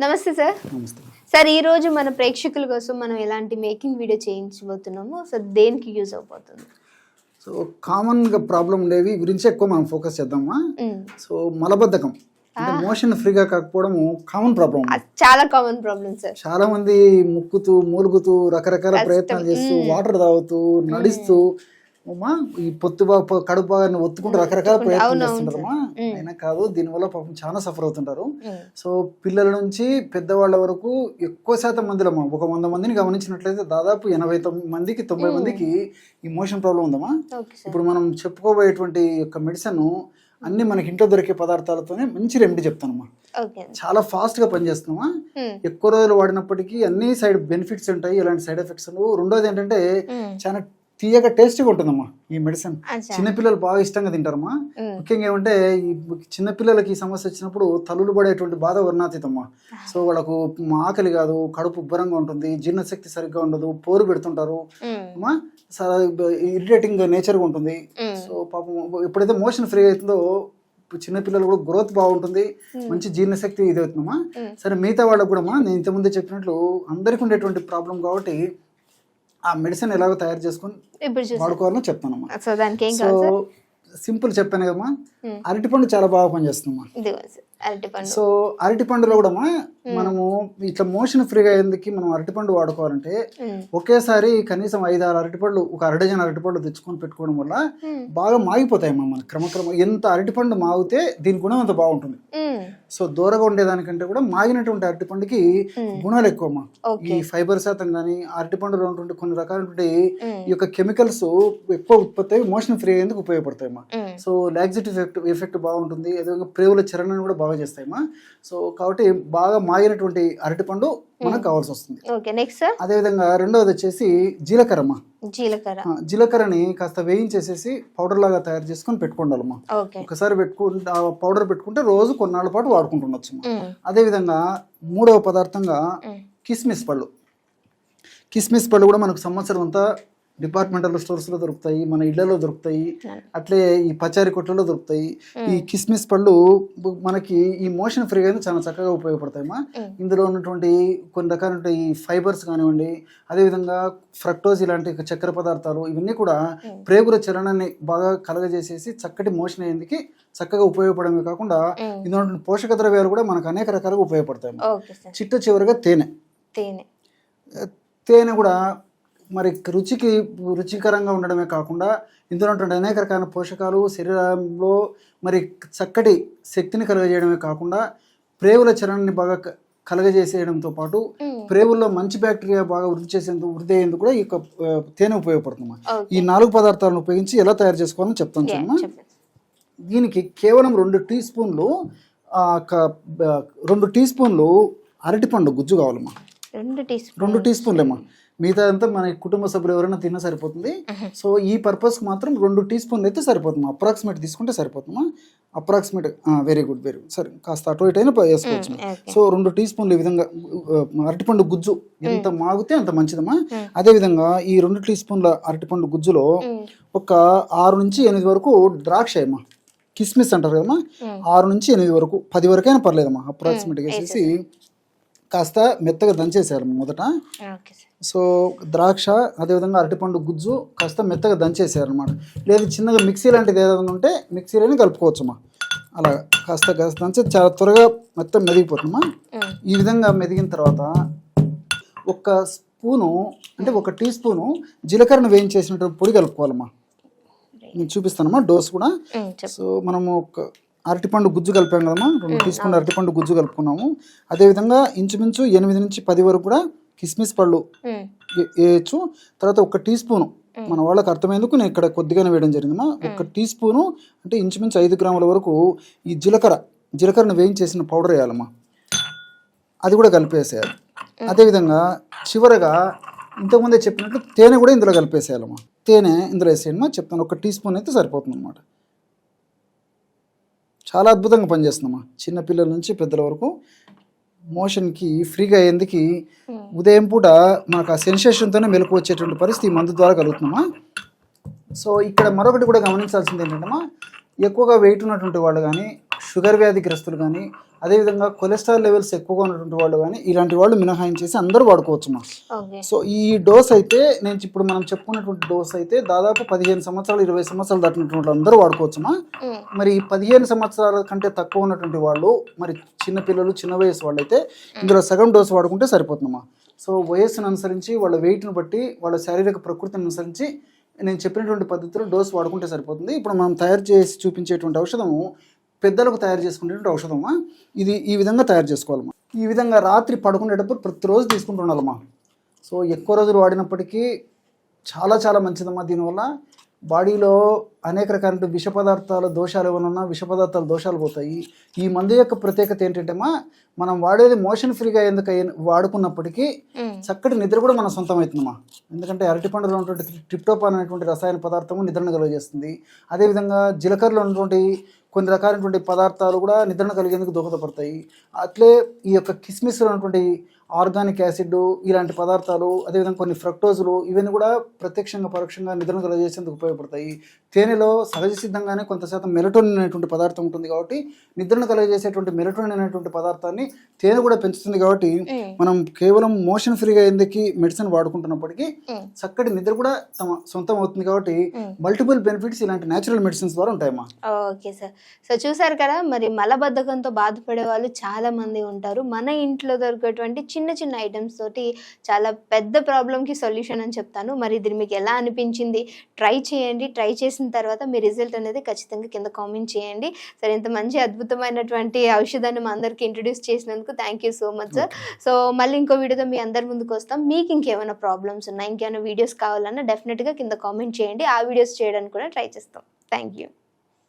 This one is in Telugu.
నమస్తే సార్. నమస్తే. సార్ ఈ రోజు మన ప్రేక్షకుల కోసం మనం ఎలాంటి మేకింగ్ వీడియో చేయించబోతున్నామో? సో దేనికి యూజ్ అవబోతుంది? సో కామన్గా ప్రాబ్లం ఉండేవి గురించి ఎక్కువ మనం ఫోకస్ చేద్దామా. సో మలబద్ధకం. అంటే మోషన్ ఫ్రీగా కాకపోవడము కామన్ ప్రాబ్లం. చాలా కామన్ ప్రాబ్లం సార్. చాలా మంది ముక్కుతూ మూలుగుతూ రకరకాల ప్రయత్నాలు చేస్తూ వాటర్ తాగుతూ నడుస్తూ అమ్మా ఈ పొత్తు కడుపు బాగా ఒత్తుకుంటూ రకరకాల ప్రయత్నాలు చేస్తుంటారమ్మా. అయినా కాదు దీనివల్ల పాపం చాలా సఫర్ అవుతుంటారు. సో పిల్లల నుంచి పెద్దవాళ్ళ వరకు ఎక్కువ శాతం మందిలో అమ్మా ఒక వంద మందిని గమనించినట్లయితే దాదాపు ఎనభై తొమ్మిది మందికి తొంభై మందికి ఈ మోషన్ ప్రాబ్లం ఉందమ్మా. ఇప్పుడు మనం చెప్పుకోబోయేటువంటి యొక్క మెడిసిన్ అన్ని మనకి ఇంట్లో దొరికే పదార్థాలతోనే మంచి రెమెడీ చెప్తానమ్మా. చాలా ఫాస్ట్గా పనిచేస్తున్నామా. మ్మ్. ఎక్కువ రోజులు వాడినప్పటికీ అన్ని సైడ్ బెనిఫిట్స్ ఉంటాయి ఇలాంటి సైడ్ ఎఫెక్ట్స్ రెండోది ఏంటంటే. చాలా తీయగా టేస్టీగా ఉంటుందమ్మా ఈ మెడిసిన్. చిన్నపిల్లలు బాగా ఇష్టంగా తింటారమ్మా మ్మ్. ముఖ్యంగా ఏమంటే ఈ చిన్నపిల్లలకి ఈ సమస్య వచ్చినప్పుడు తల్లులు పడేటువంటి బాధ వర్ణాతీతమ్మా సో వాళ్ళకు ఆకలి కాదు కడుపు ఉబ్బరంగా ఉంటుంది జీర్ణశక్తి సరిగ్గా ఉండదు పోరు పెడుతుంటారు మ్మ్. అమ్మా ఇరిటేటింగ్ నేచర్గా ఉంటుంది. సో పాపం ఎప్పుడైతే మోషన్ ఫ్రీ అవుతుందో చిన్నపిల్లలు కూడా గ్రోత్ బాగుంటుంది మంచి జీర్ణశక్తి ఇది అవుతుందమ్మా మ్మ్. సరే మిగతా వాళ్ళకు కూడా నేను ఇంతకుముందే చెప్పినట్లు అందరికీ ఉండేటువంటి ప్రాబ్లం కాబట్టి ఆ మెడిసిన్ ఎలాగో తయారు చేసుకొని ఇప్పుడు చూసాం. వాడుకోవాలో చెప్తానమ్మా. సో సింపుల్ చెప్పాను కదమ్మా. మ్మ్. అరటిపండు చాలా బాగా పనిచేస్తుందమ్మా. సో అరటిపండులో కూడా అమ్మా, మనము ఇట్లా మోషన్ ఫ్రీగా అయ్యేందుకు మనం అరటిపండు వాడుకోవాలంటే. ఒకేసారి కనీసం ఐదు ఆరు అరటిపండ్లు ఒక అరడజన్ అరటిపండ్లు తెచ్చుకొని పెట్టుకోవడం వల్ల. బాగా మాగిపోతాయమ్మా మన క్రమక్రమ ఎంత అరటిపండు మాగితే దీని గుణం అంత బాగుంటుంది. సో దూరగా ఉండేదానికంటే కూడా మాగినటువంటి అరటిపండుకి గుణాలు ఎక్కువ అమ్మా. ఈ ఫైబర్ శాతం కానీ అరటిపండులో ఉన్నటువంటి కొన్ని రకాలైనటువంటి మ్మ్. ఈ యొక్క కెమికల్స్ ఎక్కువ ఉత్పత్తి అయ్యి మోషన్ ఫ్రీ అయ్యేందుకు ఉపయోగపడతాయమ్మా మ్మ్. సో లాక్సిటీ ఎఫెక్ట్ ఎఫెక్ట్ బాగుంటుంది అదేవిధంగా ప్రేవుల చరణాన్ని కూడా బాగా చేస్తాయమ్మా. సో కాబట్టి బాగా మాగినటువంటి అరటిపండు మనకు కావాల్సి వస్తుంది. ఓకే నెక్స్ట్ సార్ అదేవిధంగా రెండవది వచ్చేసి జీలకర్ర జీలకర్ర. ఆ, జీలకర్రని కాస్త వేయించేసేసి పౌడర్ లాగా తయారు చేసుకొని పెట్టుకోండాలమ్మా ఒకసారి పెట్టుకుంటే పౌడర్ పెట్టుకుంటే రోజు కొన్నాళ్ళ పాటు వాడుకుంటుండొచ్చు మ్మ్. అదేవిధంగా మూడవ పదార్థంగా. కిస్మిస్ పళ్ళు. కిస్మిస్ పళ్ళు కూడా మనకు సంవత్సరం అంతా డిపార్ట్మెంటల్ స్టోర్స్లో దొరుకుతాయి మన ఇళ్ళలో దొరుకుతాయి అట్లే ఈ పచారీ కొట్లలో దొరుకుతాయి. ఈ కిస్మిస్ పళ్ళు మనకి ఈ మోషన్ ఫ్రీ అనేది చాలా చక్కగా ఉపయోగపడతాయమ్మా. మ్మ్. ఇందులో ఉన్నటువంటి కొన్ని రకాల ఈ ఫైబర్స్ కానివ్వండి అదేవిధంగా ఫ్రక్టోజ్ ఇలాంటి చక్కెర పదార్థాలు ఇవన్నీ కూడా ప్రేగుల చలనాన్ని బాగా కలగజేసేసి చక్కటి మోషన్ అయ్యేందుకు చక్కగా ఉపయోగపడమే కాకుండా. ఇందులో పోషక ద్రవ్యాలు కూడా మనకు అనేక రకాలుగా ఉపయోగపడతాయి చిట్ట చివరిగా తేనె. తేనె. తేనె కూడా మరి రుచికి రుచికరంగా ఉండడమే కాకుండా ఇందులో ఉన్నటువంటి అనేక రకాల పోషకాలు శరీరంలో మరి చక్కటి శక్తిని కలుగజేయడమే కాకుండా ప్రేవుల చరణాన్ని బాగా కలగజేసేయడంతో పాటు. ప్రేవుల్లో మంచి బ్యాక్టీరియా బాగా వృద్ధి చేసేందుకు వృద్ధి అయ్యేందుకు కూడా ఈ తేనె ఉపయోగపడుతుంది ఈ నాలుగు పదార్థాలను ఉపయోగించి ఎలా తయారు చేసుకోవాలని చెప్తాను చూడమ్మా. దీనికి కేవలం రెండు టీ స్పూన్లు రెండు టీ స్పూన్లు అరటిపండు గుజ్జు కావాలమ్మా. రెండు టీ స్పూన్ రెండు టీ స్పూన్లేమ్మా. మిగతా అంతా మన కుటుంబ సభ్యులు ఎవరైనా తిన్నా సరిపోతుంది. సో ఈ పర్పస్కి మాత్రం రెండు టీ స్పూన్లు అయితే సరిపోతుంది. అప్రాక్సిమేట్ తీసుకుంటే సరిపోతుందా? Approximate very good very good. సరే కాస్త అటు ఇటు అయినా వేసుకోవచ్చు. సో రెండు టీ స్పూన్లు ఈ విధంగా అరటిపండు గుజ్జు. ఎంత మాగితే అంత మంచిదమ్మా. అదేవిధంగా ఈ రెండు టీ స్పూన్ల అరటిపండు గుజ్జులో. ఒక ఆరు నుంచి ఎనిమిది వరకు ద్రాక్ష అమ్మా కిస్మిస్ అంటారు కదమ్మా. మ్మ్. ఆరు నుంచి ఎనిమిది వరకు పది వరకైనా పర్లేదమ్మా. అప్రాక్సిమేట్గా వేసేసి కాస్త మెత్తగా దంచేసేయాలి మొదట. సో ద్రాక్ష అదేవిధంగా అరటిపండు గుజ్జు కాస్త మెత్తగా దంచేసారనమాట లేదు చిన్నగా మిక్సీ లాంటిది ఏదైనా ఉంటే మిక్సీలోనే కలుపుకోవచ్చమ్మా అలా కాస్త కాస్త దంచి చాలా త్వరగా మొత్తం మెదిగిపోతుందమ్మా. మ్మ్. ఈ విధంగా మెదిగిన తర్వాత ఒక స్పూను అంటే ఒక టీ స్పూను జీలకర్రను వేయించేసినటువంటి పొడి కలుపుకోవాలమ్మా. నేను చూపిస్తానమ్మా డోస్ కూడా. సో మనము ఒక అరటిపండు గుజ్జు కలిపాం కదమ్మా? రెండు టీ స్పూన్లు అరటిపండు గుజ్జు కలుపుకున్నాము. అదేవిధంగా ఇంచుమించు ఎనిమిది నుంచి పది వరకు కూడా కిస్మిస్ పళ్ళు వేయచ్చు. తర్వాత ఒక టీ స్పూను మన వాళ్ళకి అర్థమయ్యేందుకు నేను ఇక్కడ కొద్దిగానే వేయడం జరిగిందమ్మా. ఒక టీ స్పూను అంటే ఇంచుమించు ఐదు గ్రాముల వరకు ఈ జీలకర్ర జీలకర్రను వేయించేసిన పౌడర్ వేయాలమ్మా. అది కూడా కలిపేసేయాలి. అదేవిధంగా చివరగా ఇంతకుముందే చెప్పినట్లు తేనె కూడా ఇందులో కలిపేసేయాలమ్మా. తేనె ఇందులో వేసేయమ్మా చెప్తాను ఒక టీ స్పూన్ అయితే సరిపోతుంది అనమాట చాలా అద్భుతంగా పనిచేస్తుందమ్మా చిన్న పిల్లల నుంచి పెద్దల వరకు మోషన్కి ఫ్రీగా అయ్యేందుకు ఉదయం పూట మనకు ఆ సెన్సేషన్తోనే మెలకు వచ్చేటువంటి పరిస్థితి మందు ద్వారా కలుగుతుందమ్మా సో ఇక్కడ మరొకటి కూడా గమనించాల్సింది ఏంటంటే ఎక్కువగా వెయిట్ ఉన్నటువంటి వాళ్ళు కానీ షుగర్ వ్యాధిగ్రస్తులు కానీ అదేవిధంగా కొలెస్ట్రాల్ లెవెల్స్ ఎక్కువగా ఉన్నటువంటి వాళ్ళు కానీ ఇలాంటి వాళ్ళు మినహాయించేసి అందరూ వాడుకోవచ్చుమా ఓకే. సో ఈ డోస్ అయితే నేను ఇప్పుడు మనం చెప్పుకున్నటువంటి డోస్ అయితే దాదాపు పదిహేను సంవత్సరాలు ఇరవై సంవత్సరాలు దాటినటువంటి అందరూ వాడుకోవచ్చుమా ఉమ్, మరి పదిహేను సంవత్సరాల కంటే తక్కువ ఉన్నటువంటి వాళ్ళు మరి చిన్న పిల్లలు చిన్న వయసు వాళ్ళు అయితే ఇందులో సగం డోస్ వాడుకుంటే సరిపోతుందమ్మా సో వయస్సును అనుసరించి వాళ్ళ వెయిట్ను బట్టి వాళ్ళ శారీరక ప్రకృతిని అనుసరించి నేను చెప్పినటువంటి పద్ధతిలో డోస్ వాడుకుంటే సరిపోతుంది. ఇప్పుడు మనం తయారు చేసి చూపించేటువంటి ఔషధము పెద్దలకు తయారు చేసుకునేటువంటి ఔషధమా? ఇది ఈ విధంగా తయారు చేసుకోవాలమ్మా. ఈ విధంగా రాత్రి పడుకునేటప్పుడు ప్రతిరోజు తీసుకుంటూ ఉండాలమ్మా. సో ఎక్కువ రోజులు వాడినప్పటికీ చాలా చాలా మంచిదమ్మా దీనివల్ల. బాడీలో అనేక రకాల విష పదార్థాల దోషాలు ఏమైనా ఉన్నా విష పదార్థాల దోషాలు పోతాయి. ఈ మందు యొక్క ప్రత్యేకత ఏంటంటేమా మనం వాడేది మోషన్ ఫ్రీగా ఎందుకు అయ్యి వాడుకున్నప్పటికీ చక్కటి నిద్ర కూడా మన సొంతం అవుతుందమ్మా ఎందుకంటే అరటిపండులో ఉన్నటువంటి ట్రిప్టోపాన్ అనేటువంటి రసాయన పదార్థము నిద్రను కలుగజేస్తుంది. అదేవిధంగా జీలకర్రలో ఉన్నటువంటి కొన్ని రకాలైనటువంటి పదార్థాలు కూడా నిద్రను కలిగేందుకు దోహదపడతాయి. అట్లే ఈ యొక్క కిస్మిస్ అనేటువంటి ఆర్గానిక్ యాసిడ్ ఇలాంటి పదార్థాలు అదేవిధంగా కొన్ని ఫ్రక్టోజులు ఇవన్నీ కూడా ప్రత్యక్షంగా పరోక్షంగా నిద్రను కలుగజేసేందుకు ఉపయోగపడతాయి. తేనెలో సహజ సిద్ధంగానే కొంత శాతం మెలటోనిన్ అనేటువంటి పదార్థం ఉంటుంది కాబట్టి నిద్రను కలుగజేసేటువంటి మెలటోనిన్ అనేటువంటి పదార్థాన్ని తేనె కూడా పెంచుతుంది కాబట్టి మనం కేవలం మోషన్ ఫ్రీగా ఎందుకు మెడిసిన్ వాడుకుంటున్నప్పటికీ చక్కటి నిద్ర కూడా తమ సొంతం అవుతుంది కాబట్టి. మల్టిపుల్ బెనిఫిట్స్ ఇలాంటి న్యాచురల్ మెడిసిన్స్ ద్వారా ఉంటాయమ్మా. Okay sir. సో చూసారు కదా మరి మలబద్ధకంతో బాధపడే వాళ్ళు చాలా మంది ఉంటారు. మన ఇంట్లో దొరికేటువంటి చిన్న చిన్న ఐటమ్స్ తోటి చాలా పెద్ద ప్రాబ్లంకి సొల్యూషన్ అని చెప్తాను. మరి ఇది మీకు ఎలా అనిపించింది? ట్రై చేయండి. ట్రై చేసిన తర్వాత మీ రిజల్ట్ అనేది ఖచ్చితంగా కింద కామెంట్ చేయండి. సరే ఇంత మంచి అద్భుతమైనటువంటి ఔషధాన్ని మా అందరికి ఇంట్రడ్యూస్ చేసినందుకు thank you so much sir so మళ్ళీ ఇంకో వీడియోతో మీ అందరి ముందుకు వస్తాం. మీకు ఇంకేమైనా ప్రాబ్లమ్స్ ఉన్నా ఇంకేమైనా వీడియోస్ కావాలన్నా డెఫినెట్గా కింద కామెంట్ చేయండి. ఆ వీడియోస్ చేయడానికి కూడా ట్రై చేస్తాం. Thank you